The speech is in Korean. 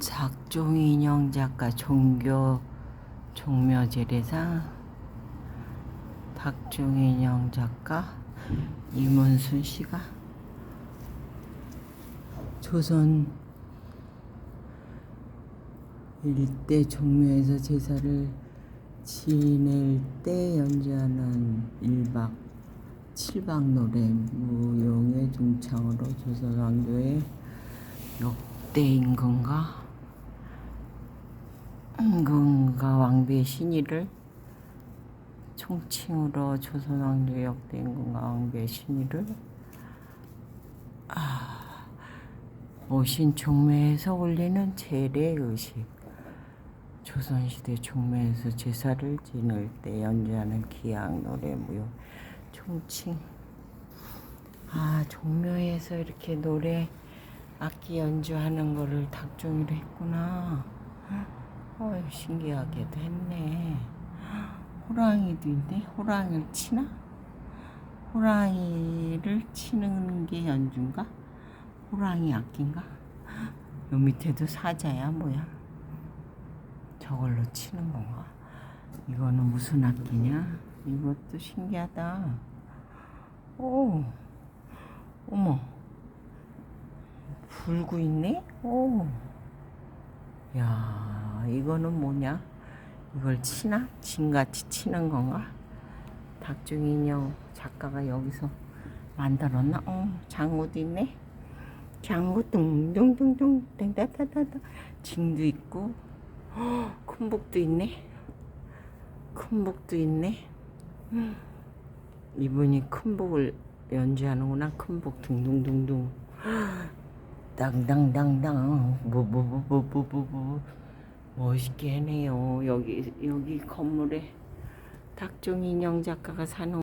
작종인형 작가 종교 종묘제례상 박종인형 작가 이문순 씨가 조선 일대 종묘에서 제사를 지낼 때 연주하는 1박 7박 노래 무용의 중창으로 조선 왕조의 역대 임금과 임금과 왕비의 신의를 총칭으로 조선왕조 역대 임금과 왕비의 신의를 아, 모신 종묘에서 올리는 제례 의식 조선시대 종묘에서 제사를 지낼 때 연주하는 기악 노래 무용 총칭. 아 종묘에서 이렇게 노래 악기 연주하는 거를 닭종이로 했구나 어휴 신기하게도 했네 호랑이도 있네 호랑이를 치나? 호랑이를 치는 게 연주인가? 호랑이 악기인가? 요 밑에도 사자야 뭐야? 저걸로 치는 건가? 이거는 무슨 악기냐? 이것도 신기하다. 오, 어머, 불고 있네? 오, 야, 이거는 뭐냐? 이걸 치나? 진같이 치는 건가? 닭중 인형 작가가 여기서 만들었나? 어, 장구도 있네? 장구 둥둥둥둥 땡따따따따 징도 있고 헉, 큰 복도 있네 큰 복도 있네 음. 이분이 큰 복을 연주하는구나 큰 복 둥둥둥둥 당당당당 뭐뭐뭐뭐뭐뭐 멋있게 해네요. 여기 여기 건물에 닭종 인형 작가가 사는